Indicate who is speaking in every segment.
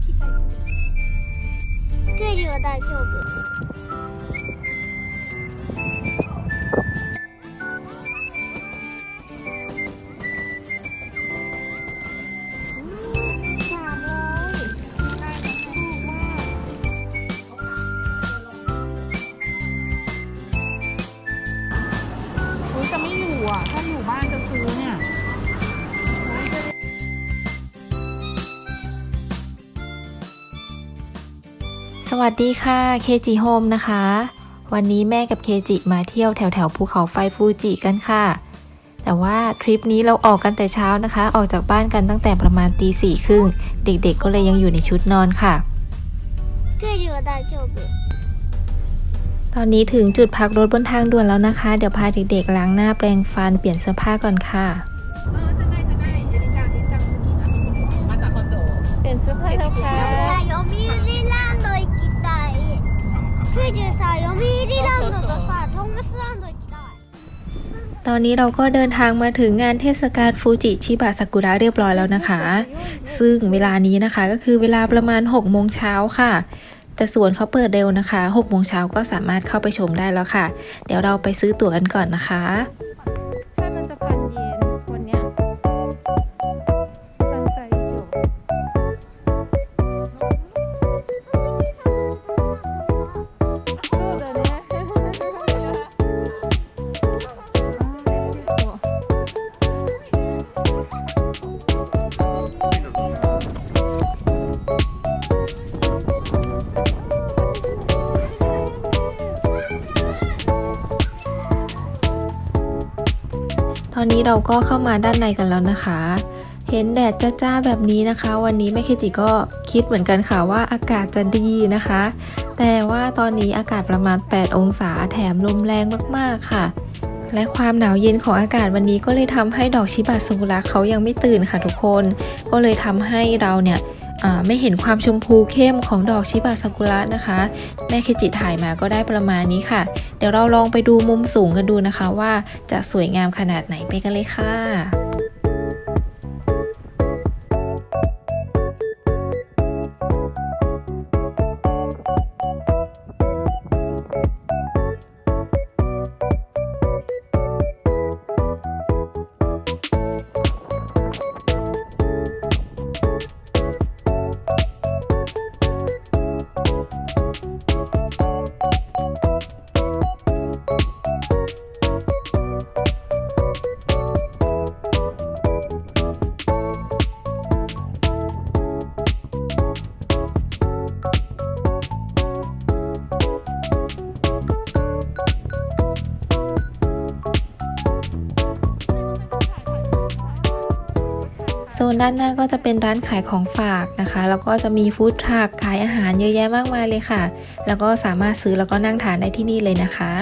Speaker 1: 機械する
Speaker 2: クーリは大丈夫。
Speaker 1: ส
Speaker 3: วัสดีค่ะเคจีโฮมนะคะ วันนี้แม่กับเคจีมาเที่ยวแถวแถวภูเขาไฟฟูจิกันค่ะ แต่ว่าทริปนี้เราออกกันแต่เช้านะคะ ออกจากบ้านกันตั้งแต่ประมาณตีสี่ครึ่ง เด็กๆก็เลยยังอยู่ในชุดนอนค่ะ ตอนนี้ถึงจุดพักรถบนทางด่วนแล้วนะคะ เดี๋ยวพาเด็กๆล้างหน้าแปรงฟันเปลี่ยนเสื้อผ้าก่อนค่ะ
Speaker 1: เป
Speaker 3: ลี่ยนเสื้อผ้าแล้วค่ะ ตอนนี้เราก็เดินทางมาถึงงานเทศกาลฟูจิชิบะซากุระเรียบร้อยแล้วนะคะ ซึ่งเวลานี้นะคะก็คือเวลาประมาณ6โมงเช้าค่ะ แต่สวนเขาเปิดเร็วนะคะ6โมงเช้าก็สามารถเข้าไปชมได้แล้วค่ะ เดี๋ยวเราไปซื้อตั๋วกันก่อนนะคะ นี้เราก็เข้ามาด้านในกันแล้วนะคะ เห็นแดดจ้าๆแบบนี้นะคะ วันนี้แม่เคจิก็คิดเหมือนกันค่ะว่าอากาศจะดีนะคะ แต่ว่าตอนนี้อากาศประมาณ 8 องศาแถมลมแรงมากๆค่ะ และความหนาวเย็นของอากาศวันนี้ก็เลยทำให้ดอกชิบะซากุระเขายังไม่ตื่นค่ะทุกคน ก็เลยทำให้เราเนี่ย ไม่เห็นความชมพูเข้มของดอกชิบะซากุระนะคะ แม่เคจิถ่ายมาก็ได้ประมาณนี้ค่ะ เดี๋ยวเราลองไปดูมุมสูงกันดูนะคะว่าจะสวยงามขนาดไหนไปกันเลยค่ะ ซนด้านหน้าก็จะเป็นร้านขายของฝากนะคะ แล้วก็จะมีฟู้ดทรัคขายอาหารเยอะแยะมากมายเลยค่ะ แล้วก็สามารถซื้อแล้วก็นั่งทานได้ที่นี่เลยนะคะ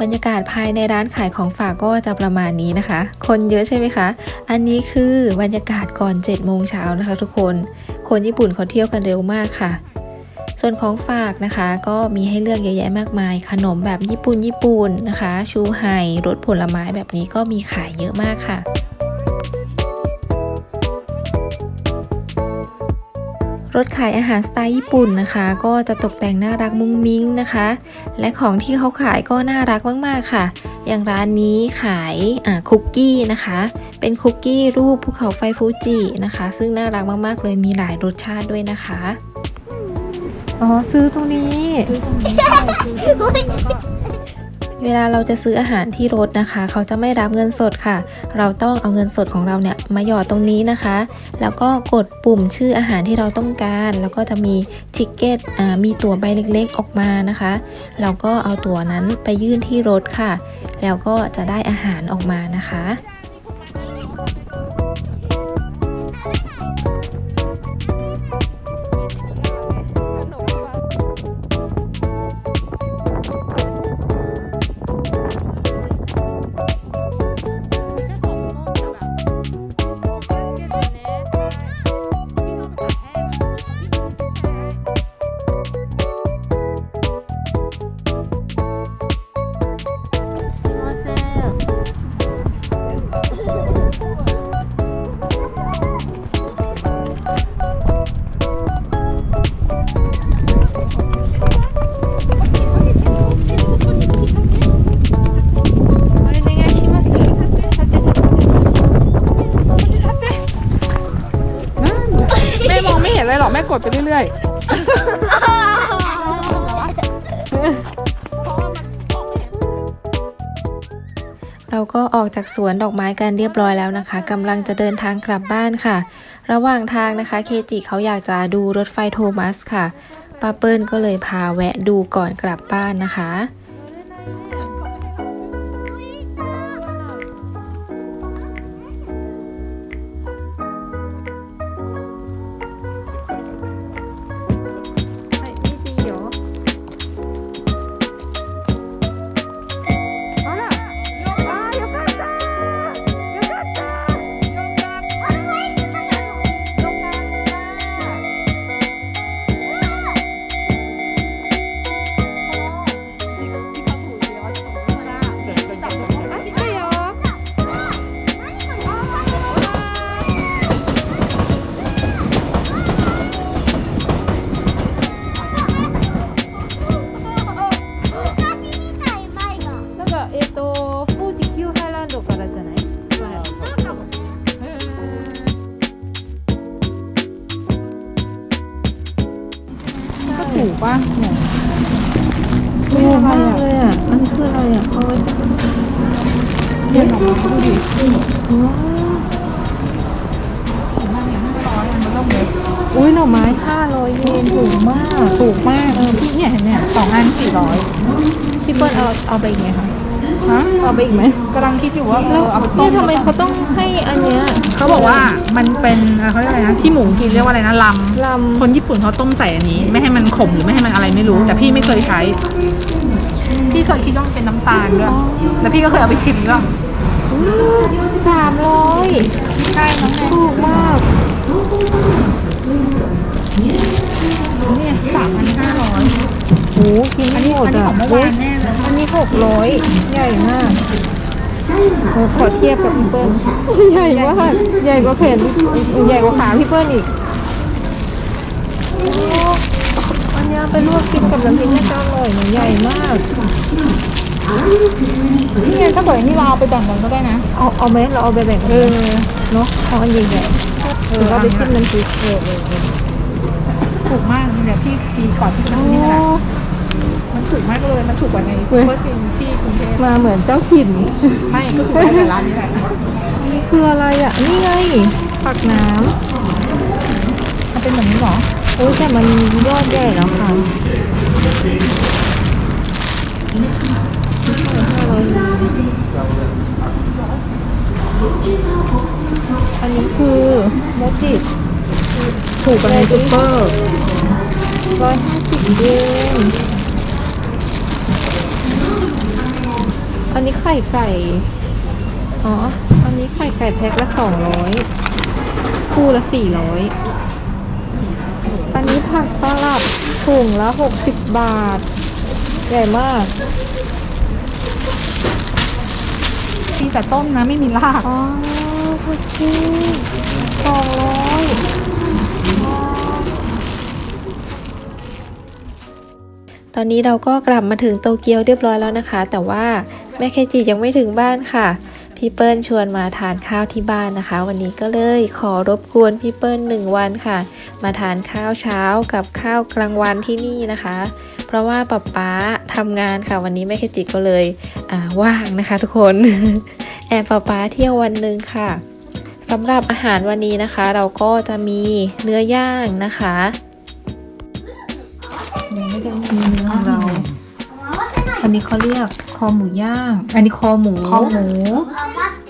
Speaker 3: บรรยากาศภายในร้านขายของฝากก็จะประมาณนี้นะคะ คนเยอะใช่ไหมคะ อันนี้คือบรรยากาศก่อน7โมงเช้านะคะ ทุกคน คนญี่ปุ่นเขาเที่ยวกันเร็วมากค่ะ ส่วนของฝากนะคะ ก็มีให้เลือกเยอะแยะมากมาย ขนมแบบญี่ปุ่นญี่ปุ่นนะคะ ชูไห่รสผลไม้แบบนี้ก็มีขายเยอะมากค่ะรถขายอาหารสไตล์ญี่ปุ่นนะคะ ก็จะตกแต่งน่ารักมุ้งมิ้งนะคะ และของที่เขาขายก็น่ารักมาก ๆ ค่ะ อย่างร้านนี้ขายคุกกี้นะคะ เป็นคุกกี้รูปภูเขาไฟฟูจินะคะ ซึ่งน่ารักมาก ๆ เลยมีหลายรสชาติด้วยนะคะ อ๋อซื้อตรงนี้
Speaker 1: ซื้อตรงนี้ซื้อตรงนี้แล้วก็
Speaker 3: เวลาเราจะซื้ออาหารที่รถนะคะ เขาจะไม่รับเงินสดค่ะ เราต้องเอาเงินสดของเราเนี่ยมาหยอดตรงนี้นะคะ แล้วก็กดปุ่มชื่ออาหารที่เราต้องการ แล้วก็จะมีทิกเก็ตอ่ามีตั๋วใบเล็กๆออกมานะคะ เราก็เอาตั๋วนั้นไปยื่นที่รถค่ะ แล้วก็จะได้อาหารออกมานะคะ
Speaker 1: แม่กดไปเรื่อยๆ
Speaker 3: เราก็ออกจากสวนดอกไม้กันเรียบร้อยแล้วนะคะกำลังจะเดินทางกลับบ้านค่ะ ระหว่างทางนะคะเคจิเขาอยากจะดูรถไฟโทมัสค่ะป้าเปิ้ลก็เลยพาแวะดูก่อนกลับบ้านนะคะ อุ้ยหน่อไม้500เยนถูกมาก
Speaker 1: ถูกมากเออพี่เนี่ยเห็นเนี่ยสองอันสี่ร้อย
Speaker 3: พี่เปิ้ลเอาเอาไปอีกไหมคะ
Speaker 1: ฮะ
Speaker 3: เอาไปอีกไหม
Speaker 1: กำลังคิดอยู่ว่าเออเอาไปต้
Speaker 3: นี่
Speaker 1: ม
Speaker 3: ทำไมเขาต้องให้อันเนี้ย
Speaker 1: เขาบอกว่ามันเป็นเอ่อเขาเรียกอะไรนะที่หมูกินเรียกว่าอะไรนะลำ
Speaker 3: ลำ
Speaker 1: คนญี่ปุ่นเขาต้มใส่อันนี้ ไม่ให้มันขมหรือไม่ให้มันอะไรไม่รู้ แต่พี่ไม่เคยใช้ พี่เคยคิดว่ามันเป็นน้ำตาลด้วยแล้วพี่ก็เคยเอาไปชิมด้วย
Speaker 3: สามร้อย
Speaker 1: ใช่น้องแม่
Speaker 3: ถูกมาก
Speaker 1: เนี่ยสามพันห้าร้อย
Speaker 3: โอ้ กิน
Speaker 1: อัน
Speaker 3: ไม่
Speaker 1: นี้
Speaker 3: หม
Speaker 1: อั
Speaker 3: ด
Speaker 1: นนี้
Speaker 3: อะ
Speaker 1: ของเมื่อวานแน่เลย
Speaker 3: อันนี้หกร้อยใหญ่มากโอ้ขอเทียบกับพี่เปิ้ลใหญ่มากใหญ่กว่าแขนใหญ่กว่าขาพี่เปิ้ลอีกโอ้อันเนี้ยไปลวกกินกับน้ำพริกน่าจะอร่อยนะใหญ่มาก
Speaker 1: นี่ไงถ้าเกิดนี่เราเอาไปแบ่งกันก็ได้นะ
Speaker 3: เอาเอาไหมเราเอาไปแบ่งกัน
Speaker 1: เออ
Speaker 3: เนาะเอาอันใหญ่ๆหรือเอาไปจิ้มน้ำพริกเออเออเออ
Speaker 1: ถูกมากเดี๋ยวพี่ปีก่อนที่จะนี่แหละ มันถูกมากเลยมันถูกกว่าในซูเปอร์ซินที่กรุงเทพ
Speaker 3: มาเหมือนเจ้าถิ่น
Speaker 1: ไม่ก็คือได้แต่ร้านนี้แหละ
Speaker 3: นี่คืออะไรอะ นี่ไงผักน้
Speaker 1: มันเป็นแบบนี้เหรอำ
Speaker 3: โอ้ยแต่มันยอดใหญ่แล้วค่ะอันนี้คือโมจิ
Speaker 1: ถูกกว่าในซูเปอร์
Speaker 3: ร้อยห้าสิบเยน อันนี้ไข่ไก่ อ๋อ อันนี้ไข่ไก่แพ็คละสองร้อยคู่ละสี่ร้อยอันนี้ผักสลัดถุงละหกสิบบาท ใหญ่มาก
Speaker 1: ที่แต่ต้นนะไม่มีราก
Speaker 3: อ๋อผักชีสองร้อย ตอนนี้เราก็กลับมาถึงโตเกียวเรียบร้อยแล้วนะคะ แต่ว่าแม่เคจิยังไม่ถึงบ้านค่ะ พี่เปิ้ลชวนมาทานข้าวที่บ้านนะคะ วันนี้ก็เลยขอรบกวนพี่เปิ้ลหนึ่งวันค่ะ มาทานข้าวเช้ากับข้าวกลางวันที่นี่นะคะ เพราะว่าป๊าป๊าทำงานค่ะ วันนี้แม่เคจิก็เลยว่างนะคะทุกคนแอบป๊าป๊าเที่ยววันหนึ่งค่ะสำหรับอาหารวันนี้นะคะ เราก็จะมีเนื้อย่างนะคะ
Speaker 1: ยังไม่ไมื้
Speaker 3: อของเรา อันนี้เขาเรียกคอหมูย่าง อันนี้คอหมู
Speaker 1: ข้าหมู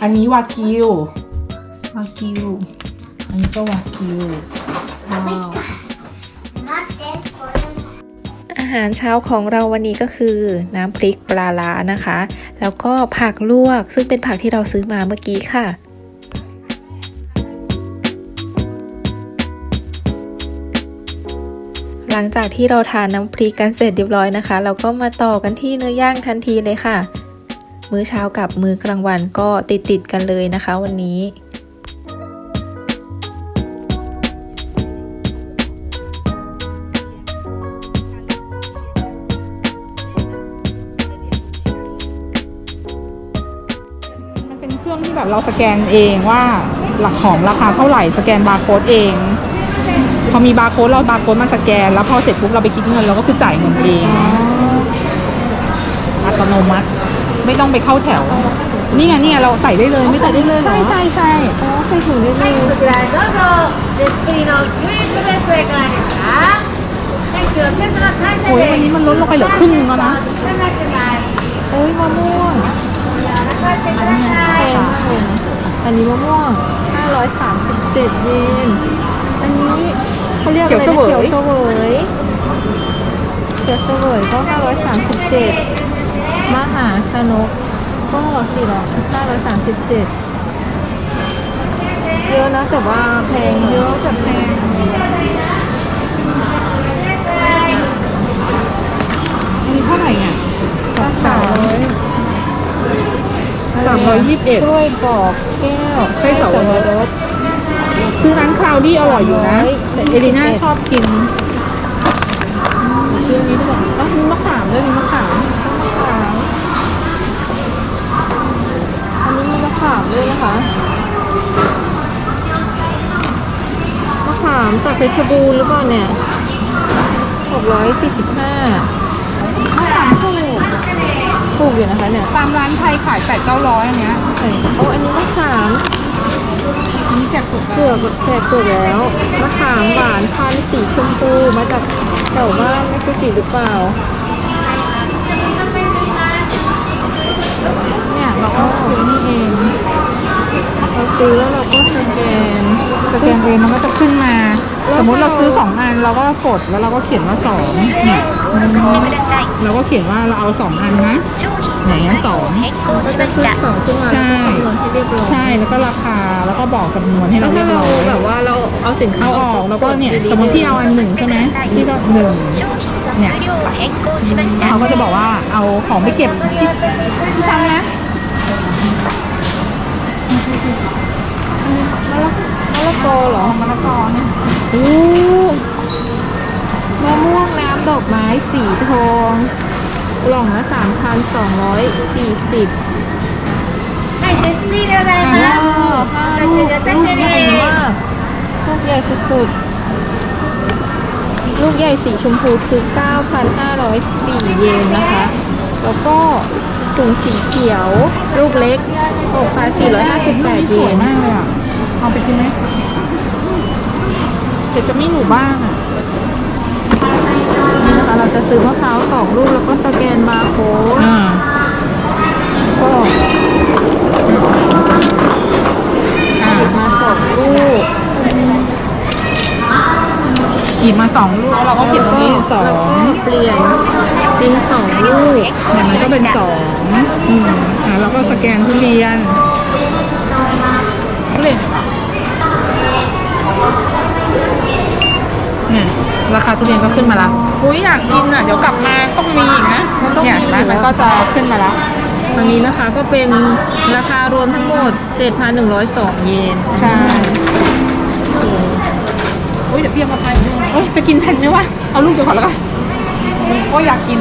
Speaker 1: อันนี้วากิว
Speaker 3: วากิว
Speaker 1: อันนี้ก็วากิว
Speaker 3: วอาหารเช้าของเราวันนี้ก็คือ น้ำพริกปลาล้านะคะ แล้วก็ผักลวกซึ่งเป็นผักที่เราซื้อมาเมื่อกี้ค่ะ หลังจากที่เราทานน้ำพริกกันเสร็จเรียบร้อยนะคะ เราก็มาต่อกันที่เนื้อย่างทันทีเลยค่ะ มื้อเช้ากับมื้อกลางวันก็ติดติดกันเลยนะคะ วันนี้
Speaker 1: มันเป็นเครื่องที่แบบเราสแกนเองว่าหลักของราคาเท่าไหร่สแกนบาร์โค้ดเอง พอมีบาร์โค้ดเราบาร์โค้ดมาสแกน แล้วพอเสร็จปุ๊บเราไปคิดเงินเราก็คือจ่ายเงินเอง อัตโนมัติ ไม่ต้องไปเข้าแถว นี่ไงนี่ไงเราใส่ได้เลยไม่ใส่ได้เลยใช่ใช่ใช่
Speaker 2: อ๋อใส่ถุงได้เลย
Speaker 4: こちらへどうぞ手作りのスイーツですそれからですかはい今日テストの完成
Speaker 1: โอ้ยวัน
Speaker 4: で
Speaker 1: นี้มันลดลงไปเหลือครึ่งนึงแล้วนะ
Speaker 4: すしかなくない
Speaker 2: โอ้ยมะม่วง
Speaker 4: 柔らかってくだ
Speaker 2: แพ
Speaker 4: さい
Speaker 2: งมากเลยนะอันนี้มะม่วง 537 เยน อันนี้ เขาเรียกอะไรนะ
Speaker 1: เขี
Speaker 2: เขี
Speaker 1: ย
Speaker 2: ยวว
Speaker 1: เส
Speaker 2: เส
Speaker 1: ว
Speaker 2: วยยเขียวเสวยก็537มหาชนกก็400 537เยอะนะแต่ว่าแพงเยอะแต่แพง
Speaker 1: อันนี้เท่าไหร่อะ
Speaker 2: ราคา
Speaker 1: สามร้อยยี่สิบเอ็ด
Speaker 2: กล้วยกรอบแก้ว
Speaker 1: ไส้สับปะรด ซื้อร้านคราวดี้อร่อยอยู่นะแต่เอลิน่าชอบกินซื้ออันนี้ดีกว่าต้องมีมะขามด้วยมีมะขาม
Speaker 2: มะขามอันนี้มีมะขามด้วยนะคะมะขามจากเพชรบูรณ์หรือเปล่าเนี่ย645
Speaker 1: มะขามถูก
Speaker 2: ถูกอยู่นะคะเนี่ย
Speaker 1: ตามร้านไทยขายแปดเก้าร้อยอันเนี้ย
Speaker 2: โอ้อันนี้มะขาม
Speaker 1: อันนี้แจกถูก
Speaker 2: เปลือกแทกเปลือกแล้วมะขามหวานพันธุ์สีชมพูมาจากแถวบ้านไม่คือสีหรือเปล่า
Speaker 1: เนี่ยเราก็ซื้อนี่เอง
Speaker 2: เราซื้อแล้วเราก็สแกน
Speaker 1: สแกนเองมันก็จะขึ้นมา สมมุติเราซื้อสองอันเราก็กดแล้วเราก็เขียนว่าสองเนี่ยเราก็เขียนว่าเราเอาสองอันนะ ไหนอะสอง
Speaker 2: ก็จะขึ้นสองขึ้นมา
Speaker 1: ใช่
Speaker 2: แล้วก็คำนวณให้เรียบร้อย
Speaker 1: ใช่แล้วก็ราคาแล้วก็บอกจำนวนให้
Speaker 2: แล้
Speaker 1: เรา
Speaker 2: ว
Speaker 1: เรี
Speaker 2: ถ้าย
Speaker 1: บ
Speaker 2: เรา
Speaker 1: ร้อย
Speaker 2: แบบว่าเราเอาสินค้า
Speaker 1: เอาออกแล้วก็เนี่ยสมมติพี่เอาอันหนึ่งใช่ไหมพี่ก็หนึ่งเนี่ยเขาก็จะบอกว่าเอาของไปเก็บที่ที่ชั้นนะ
Speaker 2: มะละกอเหรอ
Speaker 1: มะละกอเนี่ย
Speaker 2: โอ้มะม่วงน้ำดอกไม้สีทอง กล่องละสามพันสองร้อยสี่สิบ
Speaker 4: はい手作りでござい
Speaker 2: ห้า
Speaker 4: ます
Speaker 2: ห้าลูกลูกใหญ่มากลูกใหญ่สุดๆ ลูกใหญ่สีชมพูคือ 9,504 เยนนะคะ แล้วก็ถุงสีเขียว ลูกเล็ก 6,458
Speaker 1: ส
Speaker 2: เย
Speaker 1: วย
Speaker 2: น
Speaker 1: มากเลยอ่ะเอาไปกินไหมเดี๋ยวจะไม่หนูบ้างอ่ะ
Speaker 2: นี่นะคะ เราจะซื้อมะพร้าวสองลูกแล้วก็สแกนบาร์โค้ด
Speaker 1: อ่า
Speaker 2: ก็
Speaker 1: อ่า
Speaker 2: หยิบมาสองลูก
Speaker 1: หยิบมาสองลูกแล้วเราก็เขียนตรงนี้สอ
Speaker 2: แล้ว
Speaker 1: ง
Speaker 2: ก็เปลี่ยนเป็นสองลูก
Speaker 1: เนี่ยมันก็เป็นสองอืมอ่าเราก็สแกนทุเรียนทุเรียนเนี่ย ราคาทุเรียนก็ขึ้นมาละอุ้ยอยากกินอะ เดี๋ยวกลับมาต้องมีอีกนะเนี่ยเห็นไหมมันก็จะขึ้นมาละ
Speaker 2: อันนี้นะคะก็เป็นราคารวมทั้งหมด 7,102 เยน
Speaker 1: ใช่โอ้ยเดี๋ยวพี่เอามาไปเอ้ยจะกินทันไหมวะเอาลูกเดียวก่อนแล้วกันโอ้ยอยากกิน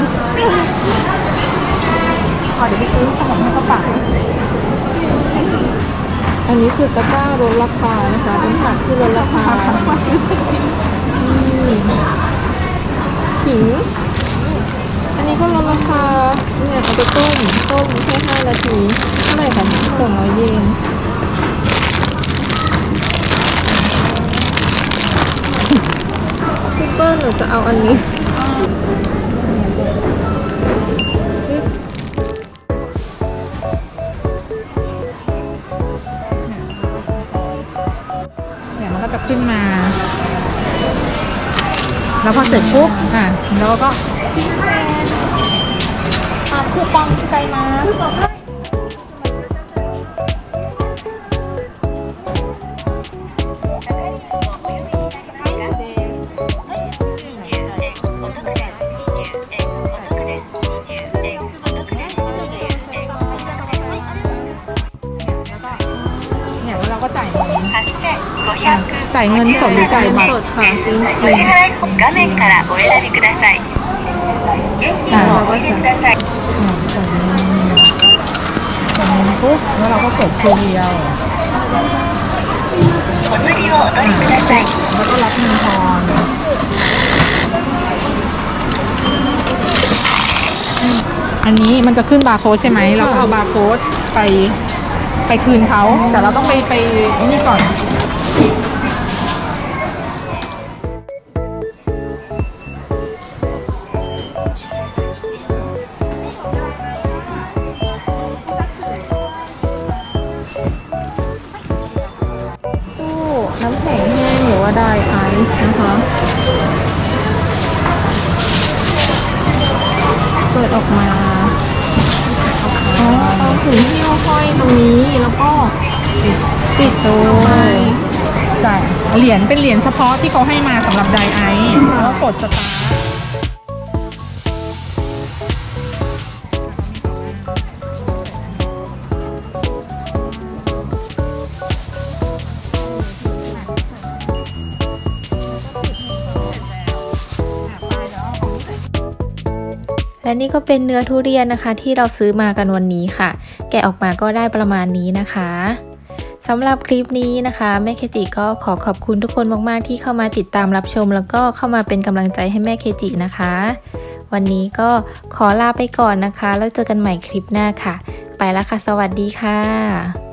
Speaker 1: อ๋อเดี๋ยวไปซื้อขนมให้เขาฝาก
Speaker 2: อันนี้คือตะกร้าลดราคานะคะเป็นผักที่ลดราคา ขิง อันนี้ก็ลดราคาเนี่ยเอาไปต้ม ต้มแค่5นาทีเท่าไหร่คะ200เยนคุปเปิ้ลหนูจะเอาอันนี้
Speaker 1: แล้วพอเสร็จปุ๊บอะแล้วก็อะคูปองสกายมาเนี่ยแล้วเราก็จ่ายเงินอะจ่ายเงินสดหรือ จ่ายบัตร
Speaker 2: สดค่ะจริง
Speaker 5: お支払い画面からお選びください。現金をお入れください。
Speaker 1: อืมจ่ายเงินจ่ายเงินปุ๊บแล้วเราก็กดทีเดียว
Speaker 5: お釣りは
Speaker 6: をお取りください
Speaker 1: แล้วก็รับเงินทอนอันนี้มันจะขึ้นบาร์โค้ดใช่ไหมเราก็เอาบาร์โค้ดไปไปคืนเขา แต่เราต้องไปไปนี่ก่อน น้ำแข็งแห้งหรือว่าไดไอซ์นะคะ เปิดออกมาอ๋อเอาถุงที่ห้อยตรงนี้แล้วก็ติดตัวจ่ายเหรียญเป็นเหรียญเฉพาะที่เขาให้มาสำหรับไดไอซ์แล้วก็กดสตาร์
Speaker 3: และนี่ก็เป็นเนื้อทุเรียนนะคะ ที่เราซื้อมากันวันนี้ค่ะ แกะออกมาก็ได้ประมาณนี้นะคะสำหรับคลิปนี้นะคะแม่เคจิก็ขอขอบคุณทุกคนมากๆ ที่เข้ามาติดตามรับชม แล้วก็เข้ามาเป็นกำลังใจให้แม่เคจินะคะ วันนี้ก็ขอลาไปก่อนนะคะ แล้วเจอกันใหม่คลิปหน้าค่ะ ไปแล้วค่ะ สวัสดีค่ะ